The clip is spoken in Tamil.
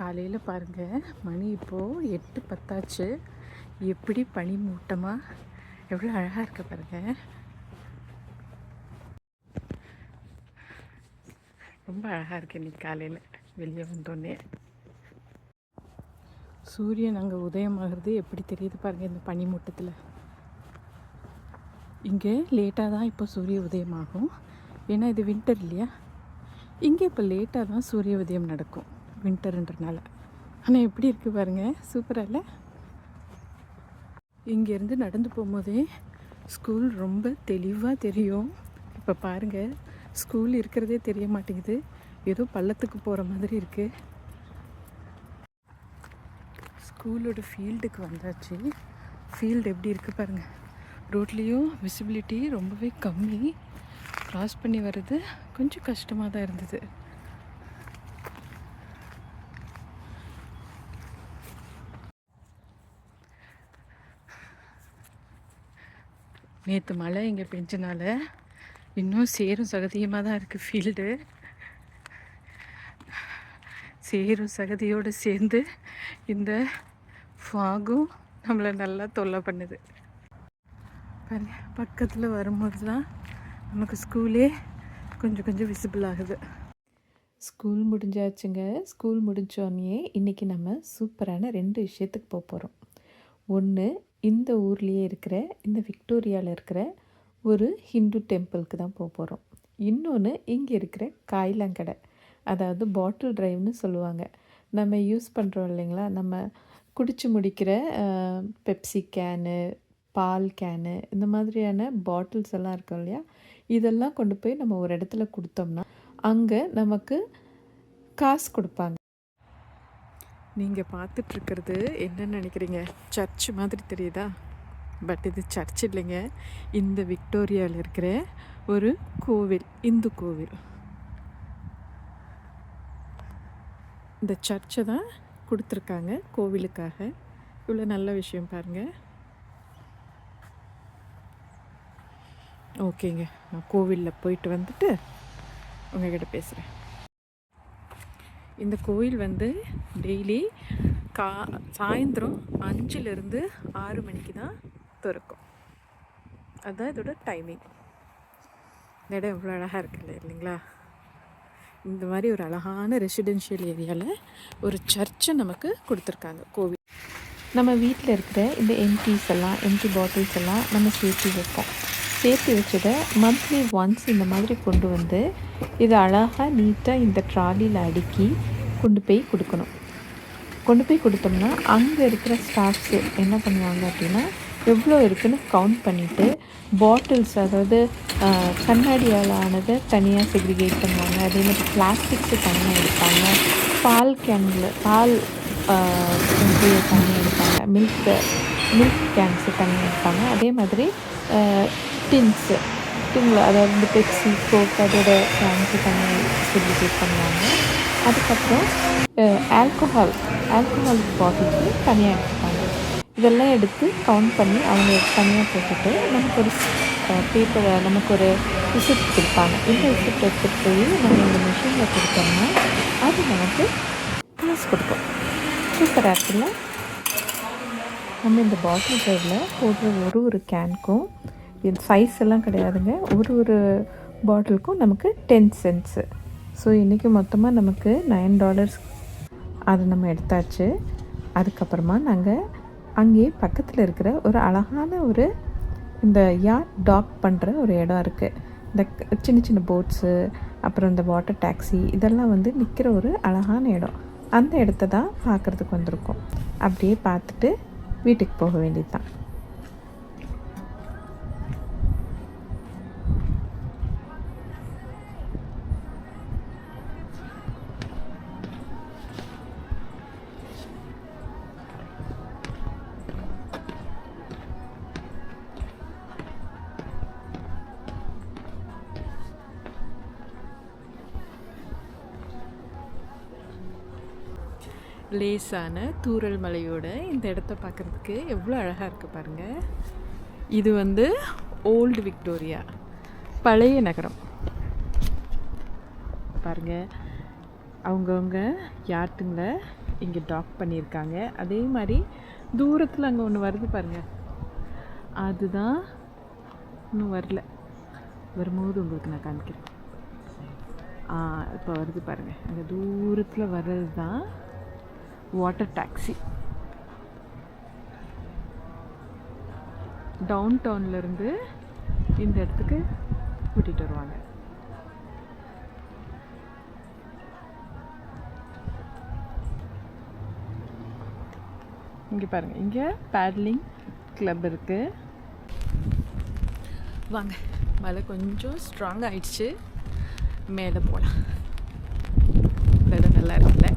காலையில் பாருங்கள் மணி இப்போது எட்டு பத்தாச்சு. எப்படி பனி மூட்டமாக எவ்வளோ அழகாக இருக்கு பாருங்கள் ரொம்ப அழகாக இருக்கு இன்னைக்கு காலையில் வெளியே வந்தோடனே சூரியன் அங்கே உதயமாகிறது எப்படி தெரியுது பாருங்கள் இந்த பனி மூட்டத்தில். இங்கே லேட்டாக தான் இப்போ சூரிய உதயமாகும். ஏன்னா இது வின்டர் இல்லையா? இங்கே இப்போ லேட்டாக தான் சூரிய உதயம் நடக்கும். வின்டருன்றனால ஆனால் எப்படி இருக்குது பாருங்கள் சூப்பராக இல்லை? இங்கேருந்து நடந்து போகும்போதே ஸ்கூல் ரொம்ப தெளிவாக தெரியும். இப்போ பாருங்கள் ஸ்கூல் இருக்கிறதே தெரிய மாட்டேங்குது. ஏதோ பள்ளத்துக்கு போகிற மாதிரி இருக்குது ஸ்கூலோட ஃபீல்டுக்கு வந்தாச்சு. ஃபீல்டு எப்படி இருக்குது பாருங்கள் ரோட்லேயும் விசிபிலிட்டி ரொம்பவே கம்மி. க்ராஸ் பண்ணி வர்றது கொஞ்சம் கஷ்டமாக தான் இருந்தது. நேற்று மழை இங்கே பெஞ்சனால இன்னும் சேரும் சகதியமாக தான் இருக்குது ஃபீல்டு சேரும் சகதியோடு சேர்ந்து இந்த ஃபாகும் நம்மளை நல்லா தொல்லை பண்ணுது. பக்கத்தில் வரும்போது தான் நமக்கு ஸ்கூலே கொஞ்சம் கொஞ்சம் விசிபிள் ஆகுது. ஸ்கூல் முடிஞ்சாச்சுங்க. ஸ்கூல் முடிஞ்சோடனே இன்றைக்கி நம்ம சூப்பரான ரெண்டு விஷயத்துக்கு போக போகிறோம் ஒன்று இந்த ஊர்லேயே இருக்கிற இந்த விக்டோரியாவில் இருக்கிற ஒரு ஹிந்து டெம்பிளுக்கு தான் போக போகிறோம் இன்னொன்று இங்கே இருக்கிற காய்லாங்கடை அதாவது பாட்டில் ட்ரைவ்னு சொல்லுவாங்க. நம்ம யூஸ் பண்ணுறோம் இல்லைங்களா? நம்ம குடிச்சு முடிக்கிற பெப்சி கேனு பால் கேனு இந்த மாதிரியான பாட்டில்ஸ் எல்லாம் இருக்கும் இல்லையா? இதெல்லாம் கொண்டு போய் நம்ம ஒரு இடத்துல கொடுத்தோம்னா அங்கே நமக்கு காசு கொடுப்பாங்க. நீங்கள் பார்த்துட்ருக்கிறது என்ன நினைக்கிறீங்க? சர்ச் மாதிரி தெரியுதா? பட் இது சர்ச் இல்லைங்க. இந்த விக்டோரியாவில் இருக்கிற ஒரு கோவில் இந்து கோவில். இந்த சர்ச்சை தான் கொடுத்துருக்காங்க கோவிலுக்காக. இவ்வளோ நல்ல விஷயம் பாருங்கள் ஓகேங்க. நான் கோவிலில் போயிட்டு வந்துட்டு உங்ககிட்ட பேசுகிறேன் இந்த கோயில் வந்து டெய்லி கா சாயந்தரம் அஞ்சுலேருந்து ஆறு மணிக்கு தான் திறக்கும். அதுதான் இதோட டைமிங் இந்த இடம் எவ்வளோ அழகாக இருக்குல்ல இல்லைங்களா? இந்த மாதிரி ஒரு அழகான ரெசிடென்ஷியல் ஏரியாவில் ஒரு சர்ச்சை நமக்கு கொடுத்துருக்காங்க கோவில். நம்ம வீட்டில் இருக்கிற இந்த எம்டிஸ் எல்லாம் எம்டி பாட்டில்ஸ் எல்லாம் நம்ம சேர்த்து வைப்போம். சேர்த்து வச்சதை மந்த்லி ஒன்ஸ் இந்த மாதிரி கொண்டு வந்து இதை அழகாக நீட்டாக இந்த ட்ராலியில் அடுக்கி கொண்டு போய் கொடுக்கணும். கொண்டு போய் கொடுத்தோம்னா அங்கே இருக்கிற ஸ்டாஃப்ஸு என்ன பண்ணுவாங்க அப்படின்னா எவ்வளோ இருக்குன்னு கவுண்ட் பண்ணிவிட்டு பாட்டில்ஸ் அதாவது கண்ணாடியால் ஆனதை தனியாக செக்ரிகேட் பண்ணுவாங்க. அதே மாதிரி பிளாஸ்டிக்ஸு தனியாக எடுப்பாங்க. பால் கேனில் பால் வந்து தனியாக எடுப்பாங்க. மில்க் மில்க் கேன்ஸு தனியாக எடுப்பாங்க. அதே மாதிரி டின்ஸு டின்னில் அதாவது இந்த பெப்சி கோக் அதோட கேன்ஸு தனியாக செலிப்ரேட் பண்ணுவாங்க. அதுக்கப்புறம் ஆல்கோஹால் ஆல்கோஹால் பாட்டிலுக்கு தனியாக எடுத்துப்பாங்க. இதெல்லாம் எடுத்து கவுண்ட் பண்ணி அவங்க தனியாக போட்டுட்டு நமக்கு ஒரு பேப்பரை நமக்கு ஒரு ரிசிப்ட் கொடுப்பாங்க. இந்த ரிசிப்ட் எடுத்துகிட்டு போய் நம்ம இந்த மிஷினில் கொடுத்தோம்னா அது நமக்கு காசு கொடுக்கும். சூப்பர் ஆப்பில் நம்ம இந்த பாட்டில் சைடில் போடுற ஒரு ஒரு கேனுக்கும் இது சைஸ் எல்லாம் கிடையாதுங்க. ஒரு ஒரு பாட்டிலுக்கும் நமக்கு டென் சென்ட்ஸு ஸோ இன்றைக்கி மொத்தமாக நமக்கு நைன் டாலர்ஸ் அது நம்ம எடுத்தாச்சு. அதுக்கப்புறமா நாங்கள் அங்கேயே பக்கத்தில் இருக்கிற ஒரு அழகான ஒரு இந்த யார் டாக் பண்ணுற ஒரு இடம் இருக்குது இந்த சின்ன சின்ன போட்ஸு அப்புறம் இந்த வாட்டர் டாக்ஸி இதெல்லாம் வந்து நிற்கிற ஒரு அழகான இடம். அந்த இடத்த தான் பார்க்குறதுக்கு வந்திருக்கோம். அப்படியே பார்த்துட்டு வீட்டுக்கு போக வேண்டியது தான் லேசான தூரல் மலையோட இந்த இடத்த பார்க்குறதுக்கு எவ்வளோ அழகாக இருக்குது பாருங்கள் இது வந்து ஓல்டு விக்டோரியா பழைய நகரம். பாருங்கள் அவங்கவுங்க யாட்டுங்களை இங்கே டாக் பண்ணியிருக்காங்க. அதே மாதிரி தூரத்தில் அங்கே ஒன்று வருது பாருங்கள் அதுதான் இன்னும் வரல. வரும்போது உங்களுக்கு நான் காமிக்கிறேன். ஆ இப்போ வருது பாருங்கள் அங்கே தூரத்தில் வர்றது தான் வாட்டர் டாக்ஸி டவுன் டவுன்லேருந்து இந்த இடத்துக்கு கூட்டிகிட்டு வருவாங்க. இங்கே பாருங்கள் இங்கே பேட்லிங் கிளப் இருக்குது வாங்க மழை கொஞ்சம் ஸ்ட்ராங் ஆயிடுச்சு. மேலே போகலாம் இந்த இடம் நல்லா இருக்குல்ல?